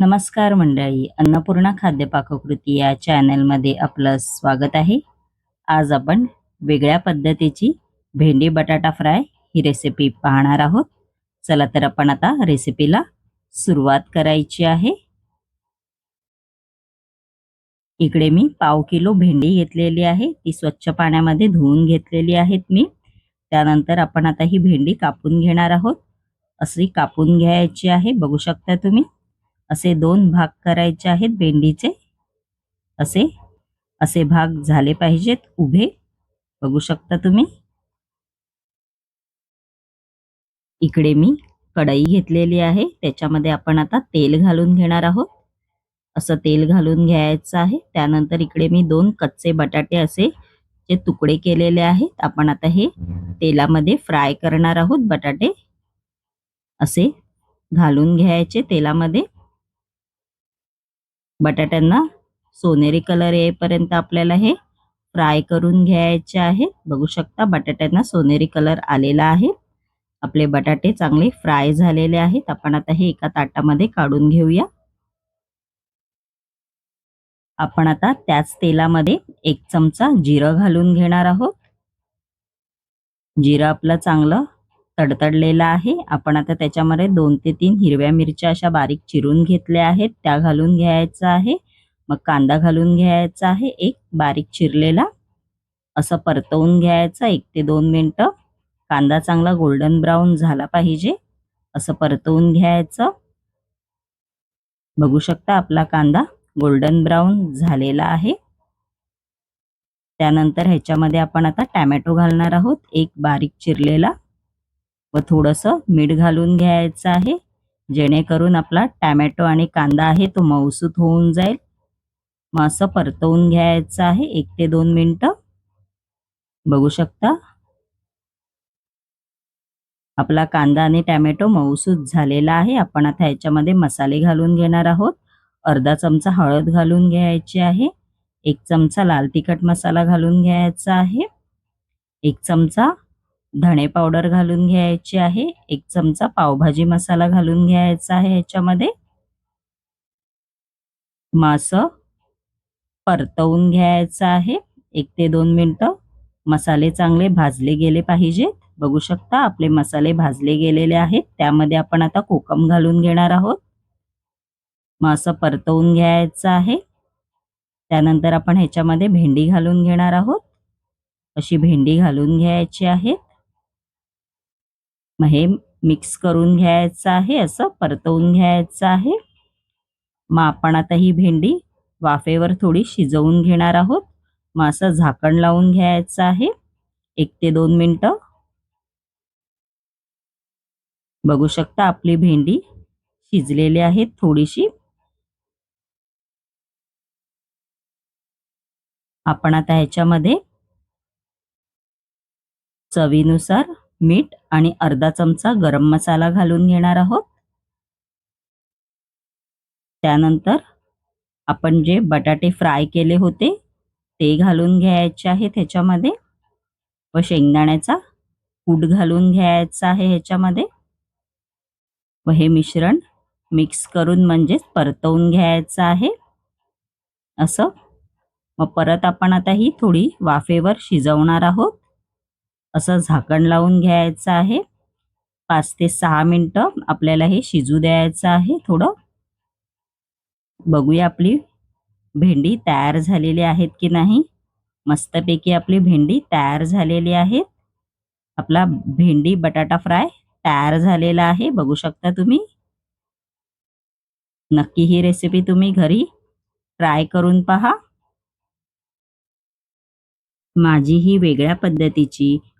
नमस्कार मंडळी अन्नपूर्णा खाद्य पाककृती या चॅनलमध्ये आपलं स्वागत आहे. आज आपण वेगळ्या पद्धतीची भेंडी बटाटा फ्राय ही रेसिपी पाहणार आहोत. चला तर आपण आता रेसिपीला सुरुवात करायची आहे. इकडे मी पाव किलो भेंडी घेतलेली आहे. ती स्वच्छ पाण्यामध्ये धुवून घेतलेली आहेत मी. त्यानंतर आपण आता ही भेंडी कापून घेणार आहोत. अशी कापून घ्यायची आहे. बघू शकता तुम्ही. असे दोन भाग करायचे आहेत भेंडीचे. असे असे भाग झाले पाहिजेत उभे. बघू शकता तुम्ही. इकडे मी कढई घेतलेली आहे त्याच्यामध्ये आपण आता तेल घालून घेणार आहोत. असं तेल घालून घ्यायचं आहे. त्यानंतर इकडे मी दोन कच्चे बटाटे असे जे तुकडे केलेले आहेत आपण आता हे तेलामध्ये फ्राय करणार आहोत बटाटे. असे घालून घ्यायचे तेलामध्ये. बटाट्यांना सोनेरी कलर येईपर्यंत आपल्याला हे फ्राय करून घ्यायचे आहे. बघू शकता बटाट्यांना सोनेरी कलर आलेला आहे. आपले बटाटे चांगले फ्राय झालेले आहेत. आपण आता हे एका ताटामध्ये काढून घेऊया. आपण आता त्याच तेलामध्ये एक चमचा जिरं घालून घेणार आहोत. जिरं आपलं चांगलं तडतडलेलं आहे. आपण आता त्याच्यामध्ये दोन ते तीन हिरव्या मिरच्या अशा बारीक चिरून घेतल्या आहेत. त्या घालून घ्यायचं आहे. मग कांदा घालून घ्यायचा आहे. एक बारीक चिरलेला. असं परतवून घ्यायचं एक ते दोन मिनटं. कांदा चांगला गोल्डन ब्राऊन झाला पाहिजे. असं परतवून घ्यायचं. बघू शकता आपला कांदा गोल्डन ब्राऊन झालेला आहे. त्यानंतर ह्याच्यामध्ये आपण आता टॅमॅटो घालणार आहोत. एक बारीक चिरलेला. व थोडंसं मीठ घालून घ्यायचं आहे. जेणेकरून आपला टॅमॅटो आणि कांदा आहे तो मऊसूत होऊन जाईल. मग असं परतवून घ्यायचं आहे एक ते दोन मिनटं. बघू शकता. आपला कांदा आणि टॅमॅटो मऊसूत झालेला आहे. आपण आता ह्याच्यामध्ये मसाले घालून घेणार आहोत. अर्धा चमचा हळद घालून घ्यायची आहे. एक चमचा लाल तिखट मसाला घालून घ्यायचा आहे. एक चमचा धणे पावडर घालून घ्यायची आहे. एक चमचा पावभाजी मसाला घालून घ्यायचा आहे ह्याच्यामध्ये. मास परतवून घ्यायचं आहे. एक ते दोन मिनटं. मसाले चांगले भाजले गेले पाहिजेत. बघू शकता आपले मसाले भाजले गेलेले आहेत. त्यामध्ये आपण आता कोकम घालून घेणार आहोत. मास परतवून घ्यायचं आहे. त्यानंतर आपण ह्याच्यामध्ये भेंडी घालून घेणार आहोत. अशी भेंडी घालून घ्यायची आहे. मग हे मिक्स करून घ्यायचं आहे असं परतवून घ्यायचं आहे. मग आपण आता ही भेंडी वाफेवर थोडी शिजवून घेणार आहोत. मग असं झाकण लावून घ्यायचं आहे. एक ते दोन मिनटं. बघू शकता आपली भेंडी शिजलेली आहे थोडीशी. आपण आता ह्याच्यामध्ये चवीनुसार मीठ आणि अर्धा चमचा गरम मसाला घालून घेणार आहोत. त्यानंतर आपण जे बटाटे फ्राय केले होते ते घालून घ्यायचे आहे ह्याच्यामध्ये. व शेंगदाण्याचा कूट घालून घ्यायचा आहे ह्याच्यामध्ये. व हे मिश्रण मिक्स करून म्हणजेच परतवून घ्यायचं आहे. असं. मग परत आपण आता ही थोडी वाफेवर शिजवणार आहोत. असं झाकण लावून घ्यायचं आहे. पाच ते सहा मिनटं आपल्याला हे शिजू द्यायचं आहे थोडं. बघूया आपली भेंडी तयार झालेली आहेत की नाही. मस्तपैकी आपली भेंडी तयार झालेली आहे. आपला भेंडी बटाटा फ्राय तयार झालेला आहे. बघू शकता तुम्ही. नक्की ही रेसिपी तुम्ही घरी ट्राय करून पहा. माझी ही वेगळ्या पद्धतीची